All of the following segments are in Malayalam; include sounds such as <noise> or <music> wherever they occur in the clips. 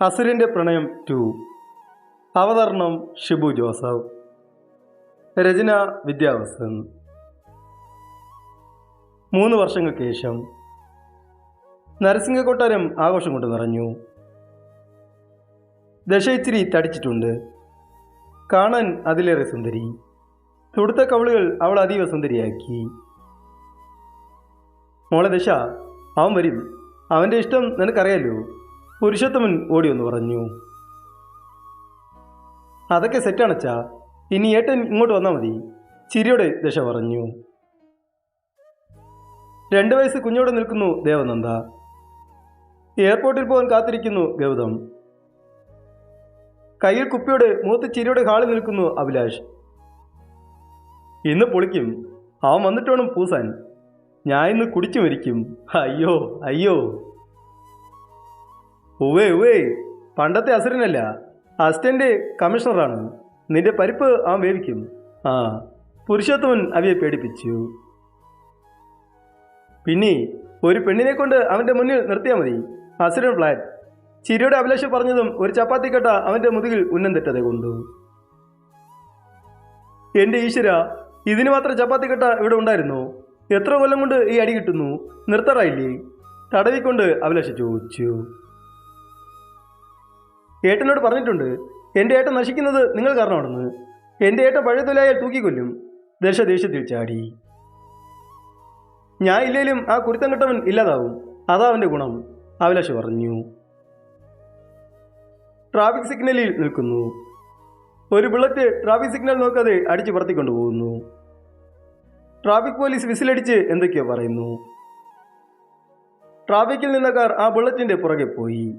അസുരന്റെ പ്രണയം ടു. അവതരണം ഷിബു ജോസഫ്. രചന വിദ്യാവസൻ. മൂന്ന് വർഷങ്ങൾക്ക് ശേഷം നരസിംഹ കൊട്ടാരം ആഘോഷം കൊണ്ട് നിറഞ്ഞു. ദശ തടിച്ചിട്ടുണ്ട്. കാണാൻ അതിലേറെ സുന്ദരി. തുടുത്ത കവളുകൾ അവൾ അതീവ സുന്ദരിയാക്കി. മോളെ ദശ അവൻ വരും. അവന്റെ ഇഷ്ടം നിനക്കറിയാലോ? പുരുഷോത്തമൻ ഓടി ഒന്ന് പറഞ്ഞു അതൊക്കെ സെറ്റാണച്ചാ ഇനി ഏട്ടൻ ഇങ്ങോട്ട് വന്നാൽ മതി. ചിരിയോടെ ദശ പറഞ്ഞു രണ്ട് വയസ്സ് കുഞ്ഞോടെ നിൽക്കുന്നു ദേവനന്ദ. എയർപോർട്ടിൽ പോകാൻ കാത്തിരിക്കുന്നു ഗൗതം. കയ്യിൽ കുപ്പിയോടെ മൂത്ത് ചിരിയോടെ ഹാളിൽ നിൽക്കുന്നു അഭിലാഷ്. ഇന്ന് പൊളിക്കും. അവൻ വന്നിട്ട് വേണം പൂസാൻ. ഞാൻ ഇന്ന് കുടിച്ചു മരിക്കും. അയ്യോ അയ്യോ. ഉവേ ഉവേ പണ്ടത്തെ അസുരനല്ല. അസിസ്റ്റന്റ് കമ്മീഷണറാണ്. നിന്റെ പരിപ്പ് അവൻ വേവിക്കും. ആ പുരുഷോത്തമൻ അവയെ പേടിപ്പിച്ചു. പിന്നെ ഒരു പെണ്ണിനെ കൊണ്ട് അവന്റെ മുന്നിൽ നിർത്തിയാൽ മതി. അസുരൻ ഫ്ലാറ്റ്. ചിരിയുടെ അഭിലാഷം പറഞ്ഞതും ഒരു ചപ്പാത്തി കട്ട അവന്റെ മുതുകിൽ ഉന്നം തെറ്റതെ കൊണ്ടു. എന്റെ ഈശ്വര ഇതിന് മാത്രം ചപ്പാത്തി കട്ട ഇവിടെ ഉണ്ടായിരുന്നു. എത്ര കൊല്ലം കൊണ്ട് ഈ അടി കിട്ടുന്നു? നിർത്തറായില്ലേ? തടവിക്കൊണ്ട് അഭിലാഷ ചോദിച്ചു. ഏട്ടനോട് പറഞ്ഞിട്ടുണ്ട് എന്റെ ഏട്ടൻ നശിക്കുന്നത് നിങ്ങൾ കാരണമാണെന്ന് എന്റെ ഏട്ടൻ പഴയ തൊലായാൽ തൂക്കിക്കൊല്ലും. ദശ ദേഷ്യത്തിൽ ചാടി. ഞാൻ ഇല്ലേലും ആ കുരുത്തം കെട്ടവൻ ഇല്ലാതാവും. അതാ അവന്റെ ഗുണം. അഭിലാഷ് പറഞ്ഞു. ട്രാഫിക് സിഗ്നലിൽ നിൽക്കുന്നു. ഒരു ബുള്ളറ്റ് ട്രാഫിക് സിഗ്നൽ നോക്കാതെ അടിച്ചു പറത്തിക്കൊണ്ടു പോകുന്നു. ട്രാഫിക് പോലീസ് വിസിലടിച്ച് എന്തൊക്കെയോ പറയുന്നു. ട്രാഫിക്കിൽ നിന്ന കാർ ആ ബുള്ളറ്റിന്റെ പുറകെ പോയി.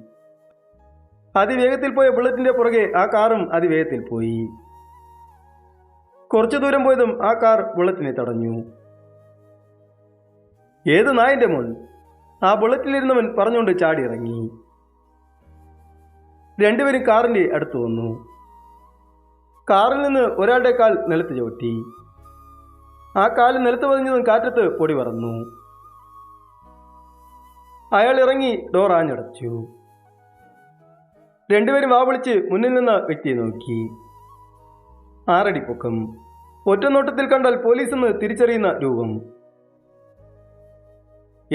അതിവേഗത്തിൽ പോയ ബുള്ളറ്റിന്റെ പുറകെ ആ കാറും അതിവേഗത്തിൽ പോയി. കുറച്ചു ദൂരം പോയതും ആ കാർ ബുള്ളറ്റിനെ തടഞ്ഞു. ഏത് നായന്റെ മോൻ? ആ ബുള്ളറ്റിലിരുന്നവൻ പറഞ്ഞുകൊണ്ട് ചാടി ഇറങ്ങി രണ്ടുപേരും കാറിന്റെ അടുത്ത് വന്നു. കാറിൽ നിന്ന് ഒരാളുടെ കാൽ നിലത്ത് ചവിട്ടി. ആ കാൽ നിലത്ത് പതിഞ്ഞതും കാറ്റത്ത് പൊടി പറന്നു. അയാൾ ഇറങ്ങി ഡോർ ആഞ്ഞടച്ചു. രണ്ടുപേരും വാ വിളിച്ച് മുന്നിൽ നിന്ന് വ്യക്തിയെ നോക്കി. ആറടി പൊക്കം ഒറ്റ നോട്ടത്തിൽ കണ്ടാൽ പോലീസ് എന്ന് തിരിച്ചറിയുന്ന രൂപം.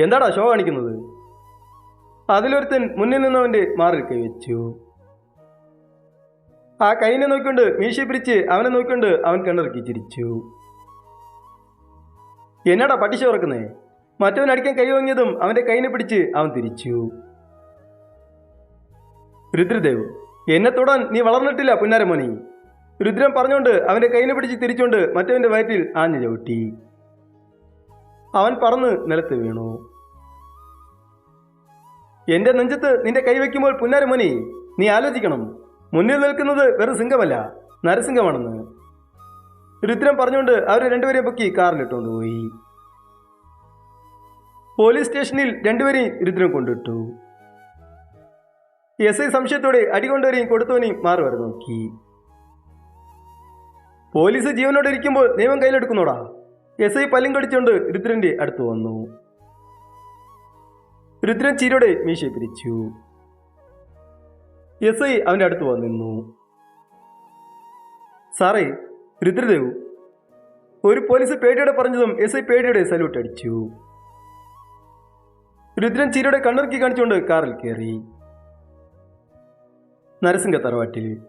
എന്താടാ ഷോ കാണിക്കുന്നത്? അതിലൊരുത്തൻ മുന്നിൽ നിന്നവന്റെ മാറിൽ കൈവച്ചു. ആ കൈനെ നോക്കിക്കൊണ്ട് മീശ പിരിച്ച് അവനെ നോക്കിക്കൊണ്ട് അവൻ കണ്ണിറക്കി ചിരിച്ചു. എന്നാടാ പട്ടിശ ഉറക്കുന്നേ? മറ്റവൻ അടിക്കാൻ കൈ വാങ്ങിയതും അവന്റെ കൈനെ പിടിച്ച് അവൻ തിരിച്ചു. രുദ്രദേവ് എന്നെ തൊടാൻ നീ വളർന്നിട്ടില്ല പുന്നാരമോനി രുദ്രൻ പറഞ്ഞുകൊണ്ട് അവന്റെ കൈനെ പിടിച്ച് തിരിച്ചുകൊണ്ട് മറ്റവന്റെ വയറ്റിൽ ആഞ്ഞു ചവിട്ടി. അവൻ പറന്ന് നിലത്ത് വീണു. എന്റെ നെഞ്ചത്ത് നിന്റെ കൈ വയ്ക്കുമ്പോൾ പുന്നാരമോനി നീ ആലോചിക്കണം. മുന്നിൽ നിൽക്കുന്നത് വെറും സിംഗമല്ല നരസിംഹമാണെന്ന്. രുദ്രൻ പറഞ്ഞുകൊണ്ട് അവർ രണ്ടുപേരെയും പൊക്കി കാറിലിട്ടുകൊണ്ട് പോയി. പോലീസ് സ്റ്റേഷനിൽ രണ്ടുപേരെയും രുദ്രൻ കൊണ്ടിട്ടു. എസ് ഐ സംശയത്തോടെ അടികൊണ്ടുവരെയും കൊടുത്തവനെയും മാറുവരെ നോക്കി. പോലീസ് ജീവനോടെ ഇരിക്കുമ്പോൾ നിയമം കയ്യിലെടുക്കുന്നോടാ? എസ് ഐ പല്ലും കടിച്ചുകൊണ്ട് രുദ്രന്റെ അടുത്ത് വന്നു. രുദ്രൻ ചിരിയോടെ മീശയെ പിരിച്ചു. എസ് ഐ അവന്റെ അടുത്ത് വന്നിരുന്നു സാറേ രുദ്രദേവ് ഒരു പോലീസ് പേടിയോടെ പറഞ്ഞതും എസ് ഐ പേടിയോടെ സല്യൂട്ട് അടിച്ചു. രുദ്രൻ ചിരിയോടെ കണ്ണിറക്കി കാണിച്ചുകൊണ്ട് കാറിൽ കയറി. നരസിംഹ തറവാട്ടിൽ.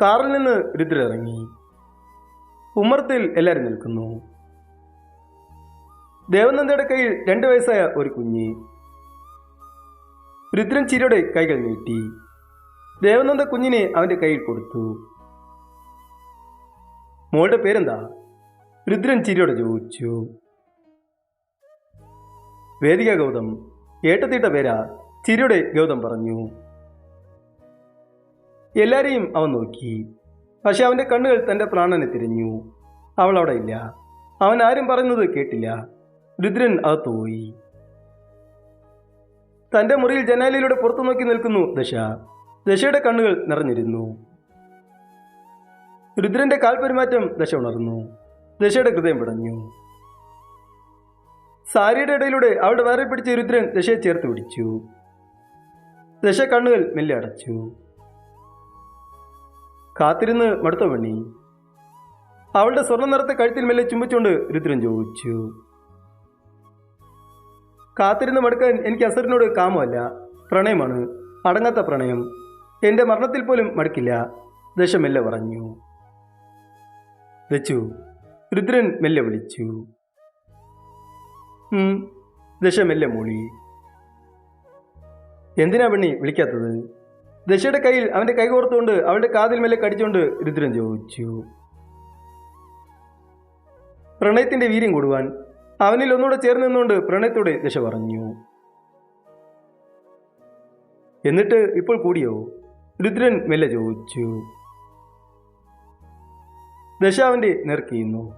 കാറിൽ നിന്ന് രുദ്രിറങ്ങി ഇറങ്ങി ഉമ്മറത്തിൽ എല്ലാവരും നിൽക്കുന്നു. ദേവനന്ദയുടെ കയ്യിൽ രണ്ടു വയസ്സായ ഒരു കുഞ്ഞ്. രുദ്രൻ ചിരിയുടെ കൈകൾ നീട്ടി. ദേവനന്ദ കുഞ്ഞിനെ അവന്റെ കയ്യിൽ കൊടുത്തു. മോളുടെ പേരെന്താ? രുദ്രൻ ചിരിയോടെ ചോദിച്ചു. വേദിക ഗൗതം. ഏട്ടത്തിയിട്ട പേരാ. ചിരിയുടെ ഗൗതം പറഞ്ഞു. എല്ലാരെയും അവൻ നോക്കി. പക്ഷെ അവന്റെ കണ്ണുകൾ തന്റെ പ്രാണനെ തിരിഞ്ഞു. അവൾ അവിടെ ഇല്ല. അവൻ ആരും പറയുന്നത് കേട്ടില്ല. രുദ്രൻ അകത്തു പോയി. തന്റെ മുറിയിൽ ജനാലയിലൂടെ പുറത്തു നോക്കി നിൽക്കുന്നു ദശ. ദശയുടെ കണ്ണുകൾ നിറഞ്ഞിരുന്നു. രുദ്രന്റെ കാൽപെരുമാറ്റം ദശ ഉണർന്നു. ദശയുടെ ഹൃദയം പിടഞ്ഞു സാരിയുടെ ഇടയിലൂടെ അവളുടെ വേറെ പിടിച്ച രുദ്രൻ ദശയെ ചേർത്ത് പിടിച്ചു. ദശ കണ്ണുകൾ മെല്ലെ അടച്ചു. കാത്തിരുന്ന് മടുത്തോ പെണ്ണി? അവളുടെ സ്വർണ നിറത്തെ കഴുത്തിൽ മെല്ലെ ചുംബിച്ചുകൊണ്ട് രുദ്രൻ ചോദിച്ചു. കാത്തിരുന്ന് മടുക്കാൻ എനിക്ക് അസറിനോട് കാമമല്ല. പ്രണയമാണ്. അടങ്ങാത്ത പ്രണയം. എന്റെ മരണത്തിൽ പോലും മടുക്കില്ല. ദശ മെല്ലെ പറഞ്ഞു. ദച്ചു രുദ്രൻ മെല്ലെ വിളിച്ചു. ദശ മെല്ലെ മൂളി. എന്തിനാ പെണ്ണി വിളിക്കാത്തത്? ദശയുടെ കയ്യിൽ അവന്റെ കൈ കോർത്തുകൊണ്ട് അവളുടെ കാതിൽ മേലെ കടിച്ചുകൊണ്ട് രുദ്രൻ ചോദിച്ചു പ്രണയത്തിന്റെ വീര്യം കൂടുവാൻ അവനിൽ ഒന്നുകൂടെ ചേർന്ന് നിന്നുകൊണ്ട് പ്രണയത്തോടെ ദശ പറഞ്ഞു. എന്നിട്ട് ഇപ്പോൾ കൂടിയോ? രുദ്രൻ മെല്ലെ ചോദിച്ചു ദശ അവന്റെ നേർക്കിയുന്നു.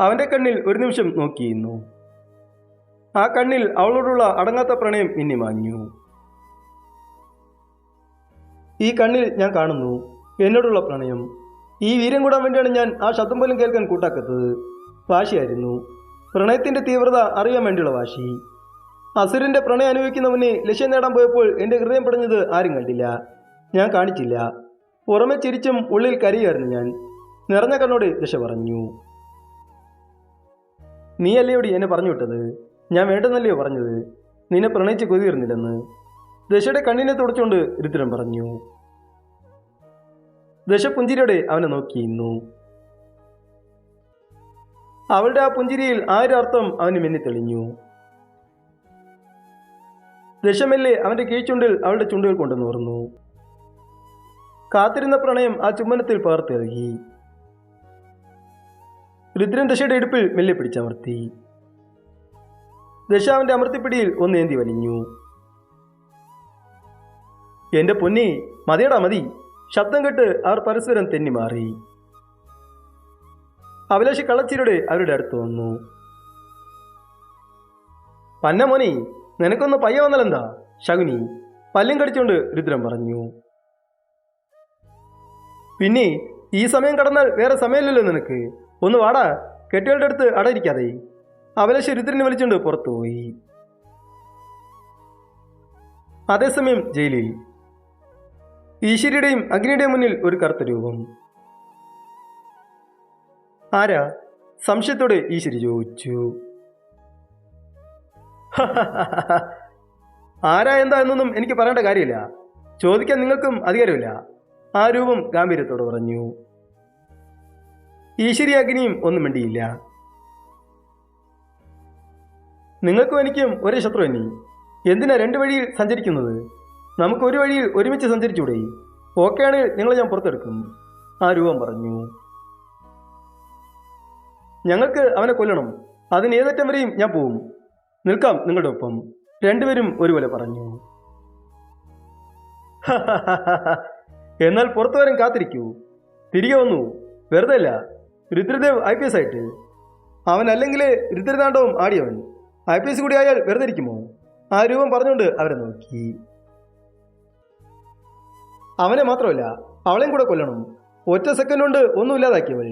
അവന്റെ കണ്ണിൽ ഒരു നിമിഷം നോക്കിയിരുന്നു. ആ കണ്ണിൽ അവളോടുള്ള അടങ്ങാത്ത പ്രണയം മിന്നിമാഞ്ഞു ഈ കണ്ണിൽ ഞാൻ കാണുന്നു. എന്നോടുള്ള പ്രണയം. ഈ വീര്യം കൂടാൻ വേണ്ടിയാണ് ഞാൻ ആ ശബ്ദം പോലും കേൾക്കാൻ കൂട്ടാക്കത്തത്. വാശിയായിരുന്നു. പ്രണയത്തിന്റെ തീവ്രത അറിയാൻ വേണ്ടിയുള്ള വാശി. അസുരന്റെ പ്രണയം അനുഭവിക്കുന്നവന് ലക്ഷ്യം നേടാൻ പോയപ്പോൾ എന്റെ ഹൃദയം പടഞ്ഞത് ആരും കണ്ടില്ല. ഞാൻ കാണിച്ചില്ല. പുറമെ ചിരിച്ചും ഉള്ളിൽ കരയായിരുന്നു ഞാൻ. നിറഞ്ഞ കണ്ണോട് ദശ പറഞ്ഞു. നീ അല്ലയോടി എന്നെ പറഞ്ഞു വിട്ടത്? ഞാൻ വേണ്ടെന്നല്ലയോ പറഞ്ഞത്? നിന്നെ പ്രണയിച്ച് കൊതിയിരുന്നില്ലെന്ന്. ദശയുടെ കണ്ണിനെ തുടച്ചുകൊണ്ട് രുദ്രൻ പറഞ്ഞു ദശ പുഞ്ചിരിയോടെ അവനെ നോക്കിയിരുന്നു അവളുടെ ആ പുഞ്ചിരിയിൽ ആരർത്ഥം അവന് മിന്നിത്തെളിഞ്ഞു ദശമെല്ലെ അവന്റെ കീഴ്ചുണ്ടിൽ അവളുടെ ചുണ്ടുകൾ കൊണ്ട് കാത്തിരുന്ന പ്രണയം ആ ചുമ്മനത്തിൽ പകർത്തിറങ്ങി രുദ്രൻ ദശയുടെ ഇടുപ്പിൽ മെല്ലെ പിടിച്ചമർത്തി. ദശ അവന്റെ അമർത്തിപ്പിടിയിൽ ഒന്നേന്തി വലിഞ്ഞു. എന്റെ പൊന്നി മതിയടാ മതി. ശബ്ദം കേട്ട് അവർ പരസ്പരം തെന്നി മാറി അഭിലാഷ് കള്ളച്ചിരിയുടെ അവരുടെ അടുത്ത് വന്നു. പന്ന മോനി നിനക്കൊന്ന് പയ്യ വന്നലെന്താ? ശകുനി പല്ലും കടിച്ചുകൊണ്ട് രുദ്രൻ പറഞ്ഞു. പിന്നെ ഈ സമയം കടന്നാൽ വേറെ സമയമില്ലല്ലോ നിനക്ക്. ഒന്ന് വാടാ കെട്ടികളുടെ അടുത്ത് അടയിരിക്കാതെ. അഭിലാഷ് രുദ്രനെ വിളിച്ചുകൊണ്ട് പുറത്തുപോയി. അതേസമയം ജയിലിൽ ഈശ്വരിയുടെയും അഗ്നിയുടെയും മുന്നിൽ ഒരു കറുത്ത രൂപം. ആരാ? സംശയത്തോടെ ഈശ്വരി ചോദിച്ചു. <laughs> ആരാ എന്താ എന്നൊന്നും എനിക്ക് പറയേണ്ട കാര്യമില്ല. ചോദിക്കാൻ നിങ്ങൾക്കും അധികാരമില്ല. ആ രൂപം ഗാംഭീര്യത്തോട് പറഞ്ഞു. ഈശ്വരി അഗ്നിയും ഒന്നും മിണ്ടിയില്ല. നിങ്ങൾക്കും എനിക്കും ഒരേ ശത്രു എന്നി എന്തിനാ രണ്ടു വഴിയിൽ സഞ്ചരിക്കുന്നത്? നമുക്ക് ഒരു വഴിയിൽ ഒരുമിച്ച് സഞ്ചരിച്ചൂടെ? ഓക്കെയാണെങ്കിൽ നിങ്ങളെ ഞാൻ പുറത്തെടുക്കും. ആ രൂപം പറഞ്ഞു. ഞങ്ങൾക്ക് അവനെ കൊല്ലണം. അതിന് ഏതറ്റം വരെയും ഞാൻ പോവും. നിൽക്കാം നിങ്ങളുടെ ഒപ്പം. രണ്ടുപേരും ഒരുപോലെ പറഞ്ഞു. <laughs> എന്നാൽ പുറത്തു വരാൻ കാത്തിരിക്കൂ. തിരികെ വന്നു. വെറുതെ അല്ല രുദ്രദേവ് ഐ പി എസ് ആയിട്ട്. അവൻ അല്ലെങ്കിൽ രുദ്രതാണ്ഡവും ആടിയവൻ. ഐ പി എസ് കൂടി ആയാൽ വെറുതെ ഇരിക്കുമോ? ആ രൂപം പറഞ്ഞുകൊണ്ട് അവരെ നോക്കി. അവനെ മാത്രമല്ല അവളെയും കൂടെ കൊല്ലണം. ഒറ്റ സെക്കൻഡ് കൊണ്ട് ഒന്നും ഇല്ലാതാക്കിയവൾ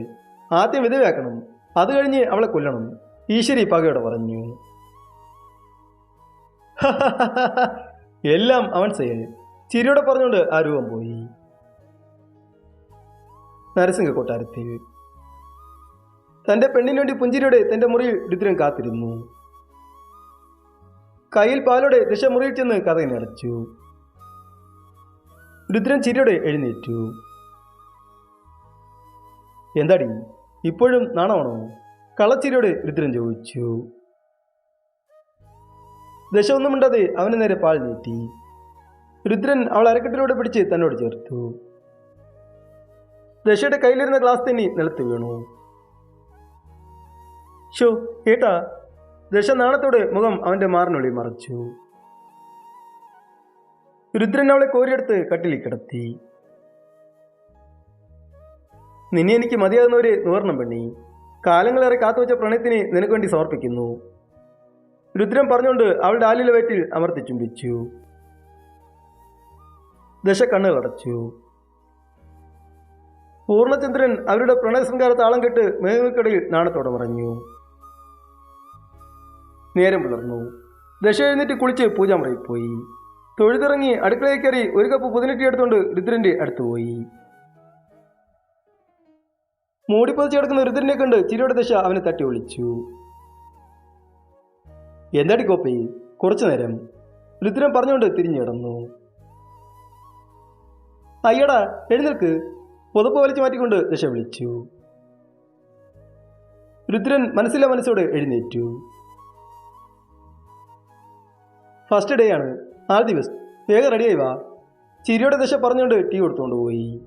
ആദ്യം വിധവയാക്കണം. അത് കഴിഞ്ഞ് അവളെ കൊല്ലണം. ഈശ്വരി പകയോടെ പറഞ്ഞു. എല്ലാം അവൻ ചെയ്യൽ ചിരിയോടെ പറഞ്ഞുകൊണ്ട് ആ രൂപം പോയി. നരസിംഹ കൊട്ടാരത്തിൽ തന്റെ പെണ്ണിന് വേണ്ടി പുഞ്ചിരിയുടെ തന്റെ മുറിയിൽ രുദ്രൻ കാത്തിരുന്നു. കയ്യിൽ പാലോടെ ദിശ മുറിയിൽ ചെന്ന് കഥകിനെ അടച്ചു. രുദ്രൻ ചിരിയോടെ എഴുന്നേറ്റു. എന്താടി? ഇപ്പോഴും നാണമാണോ? കളച്ചിരിയോടെ രുദ്രൻ ചോദിച്ചു. ദശ ഒന്നും മിണ്ടാതെ അവന് നേരെ പാൽ നീട്ടി. രുദ്രൻ അവൾ അരക്കെട്ടിലൂടെ പിടിച്ച് തന്നോട് ചേർത്തു. ദശയുടെ കയ്യിലിരുന്ന ഗ്ലാസ് തന്നെ നിലത്ത് വീണു. ഷോ ഏട്ടാ ദശ നാണത്തോടെ മുഖം അവന്റെ മാറിനുള്ളിൽ മറച്ചു. രുദ്രൻ അവളെ കോരിയെടുത്ത് കട്ടിലിൽ കിടത്തി. നിന്നെ എനിക്ക് മതിയാകുന്നവരെ നിവർണം പെണ്ണി. കാലങ്ങളേറെ കാത്തുവച്ച പ്രണയത്തിന് നിനക്ക് വേണ്ടി സമർപ്പിക്കുന്നു. രുദ്രൻ പറഞ്ഞുകൊണ്ട് അവളുടെ ആലിലെ വയറ്റിൽ അമർത്തി ചുംബിച്ചു. ദശ കണ്ണുകൾ അടച്ചു. പൂർണചന്ദ്രൻ അവരുടെ പ്രണയസംഹാര താളം കെട്ട് മേഘങ്ങൾക്കിടയിൽ നാണത്തോടെ പറഞ്ഞു നേരം പുലർന്നു. ദശ എഴുന്നേറ്റ് കുളിച്ച് പൂജാമുറയിൽ പോയി. തൊഴുതിറങ്ങി അടുക്കളയിൽ കയറി ഒരു കപ്പ് പുതിനെട്ടി എടുത്തുകൊണ്ട് രുദ്രന്റെ അടുത്ത് പോയി. മൂടിപ്പതിച്ച് കിടക്കുന്ന രുദ്രനെ കണ്ട് ചിരിയുടെ ദശ അവനെ തട്ടി വിളിച്ചു എന്താടി കോപ്പി കുറച്ചു നേരം. രുദ്രൻ പറഞ്ഞുകൊണ്ട് തിരിഞ്ഞു കിടന്നു അയ്യടാ എഴുന്നേൽക്ക്. പുതപ്പ് വലിച്ചു മാറ്റിക്കൊണ്ട് ദശ വിളിച്ചു. രുദ്രൻ മനസ്സിലെ മനസ്സോട് എഴുന്നേറ്റു. ഫസ്റ്റ് ഡേ ആണ്. ആറ് ദിവസം. വേഗം റെഡിയായി വാ. ചിരിയുടെ ദശ പറഞ്ഞുകൊണ്ട് ടീ കൊടുത്തുകൊണ്ട് പോയി.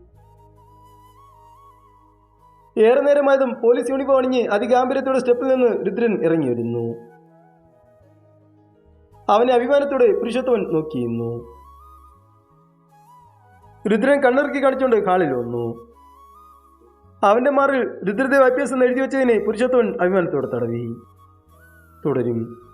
ഏറെ നേരമായതും പോലീസ് യൂണിഫോം അണിഞ്ഞ് അതിഗാംഭീര്യത്തോടെ സ്റ്റെപ്പിൽ നിന്ന് രുദ്രൻ ഇറങ്ങി വരുന്നു. അവനെ അഭിമാനത്തോടെ പുരുഷത്വൻ നോക്കിയിരുന്നു. രുദ്രൻ കണ്ണിറക്കി കാണിച്ചുകൊണ്ട് ഹാളിൽ വന്നു. അവന്റെ മാറിൽ രുദ്രദേവ് ഐ പി എസ് എന്ന് എഴുതി വെച്ചതിനെ പുരുഷത്വൻ അഭിമാനത്തോടെ തടവി. തുടരും.